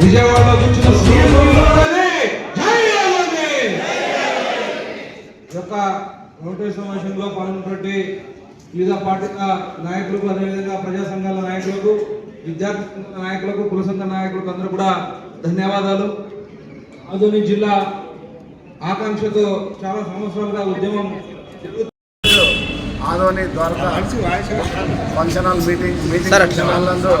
విజయవాడలో కూర్చున్న ఈ యొక్క రోటరీ సమావేశంలో పాల్గొన్నటువంటి వివిధ పార్టీల నాయకులకు అదేవిధంగా ప్రజా సంఘాల నాయకులకు విద్యార్థి నాయకులకు కుల సంఘ నాయకులకు అందరూ కూడా ధన్యవాదాలు. ఆధుని జిల్లా ఆకాంక్షతో చాలా సంవత్సరాలుగా ఉద్యమం Adoni Dwaraka function hall meeting meeting function hall నందు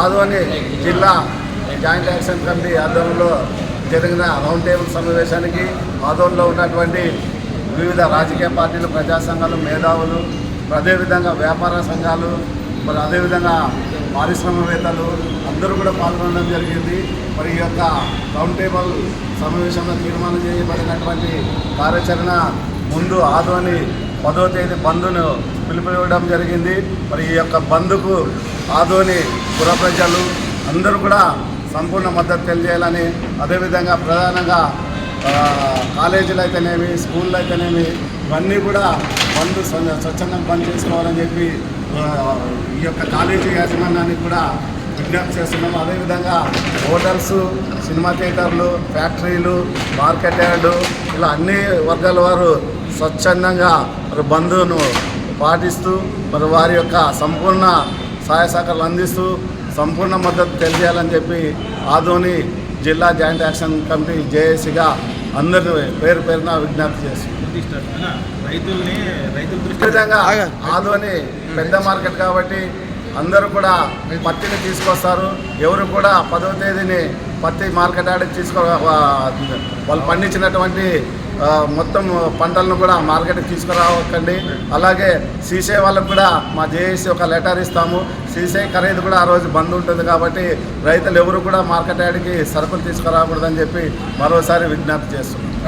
ఆదోని జిల్లా జాయింట్ యాక్షన్ కమిటీ ఆధ్వర్యంలో జరిగిన రౌండ్ టేబుల్ సమావేశానికి ఆదోన్లో ఉన్నటువంటి వివిధ రాజకీయ పార్టీలు ప్రజా సంఘాలు మేధావులు అదేవిధంగా వ్యాపార సంఘాలు మరి అదేవిధంగా పారిశ్రామికవేత్తలు అందరూ కూడా పాల్గొనడం జరిగింది. మరి ఈ యొక్క రౌండ్ టేబుల్ సమావేశంలో తీర్మానం చేయబడినటువంటి కార్యాచరణ ముందు ఆదోని పదో తేదీ బంద్ను పిలుపునివ్వడం జరిగింది. మరి ఈ యొక్క బంద్కు ఆదోని పుర ప్రజలు అందరూ కూడా సంపూర్ణ మద్దతు తెలియజేయాలని అదేవిధంగా ప్రధానంగా కాలేజీలు అయితేనేమి స్కూళ్ళు అయితేనేమి ఇవన్నీ కూడా బంద్ స్వచ్ఛందంగా బంద్ చేసుకోవాలని చెప్పి ఈ యొక్క కాలేజీ యాజమాన్యానికి కూడా విజ్ఞప్తి చేస్తున్నాము. అదేవిధంగా హోటల్స్ సినిమా థియేటర్లు ఫ్యాక్టరీలు మార్కెట్ యార్డు ఇలా అన్ని వర్గాల వారు స్వచ్ఛందంగా మరి బంధువును పాటిస్తూ మరి వారి యొక్క సంపూర్ణ సహాయ సహకారాలు అందిస్తూ సంపూర్ణ మద్దతు తెలియజేయాలని చెప్పి ఆధోని జిల్లా జాయింట్ యాక్షన్ కమిటీ జేఏసీగా అందరిని పేరు పేరున విజ్ఞప్తి విధంగా ఆదోని పెద్ద మార్కెట్ కాబట్టి అందరూ కూడా పత్తిని తీసుకొస్తారు. ఎవరు కూడా పదవ తేదీని పత్తి మార్కెట్ ఆడికి తీసుకో వాళ్ళు పండించినటువంటి మొత్తం పంటలను కూడా మార్కెట్కి తీసుకురావకండి. అలాగే సీసే వాళ్ళకు కూడా మా జేఏసీ ఒక లెటర్ ఇస్తాము. సీసీ ఖరీదు కూడా ఆ రోజు బంద్ ఉంటుంది కాబట్టి రైతులు ఎవరు కూడా మార్కెట్ యార్డ్కి సరుకులు తీసుకురాకూడదని చెప్పి మరోసారి విజ్ఞప్తి చేస్తున్నాం.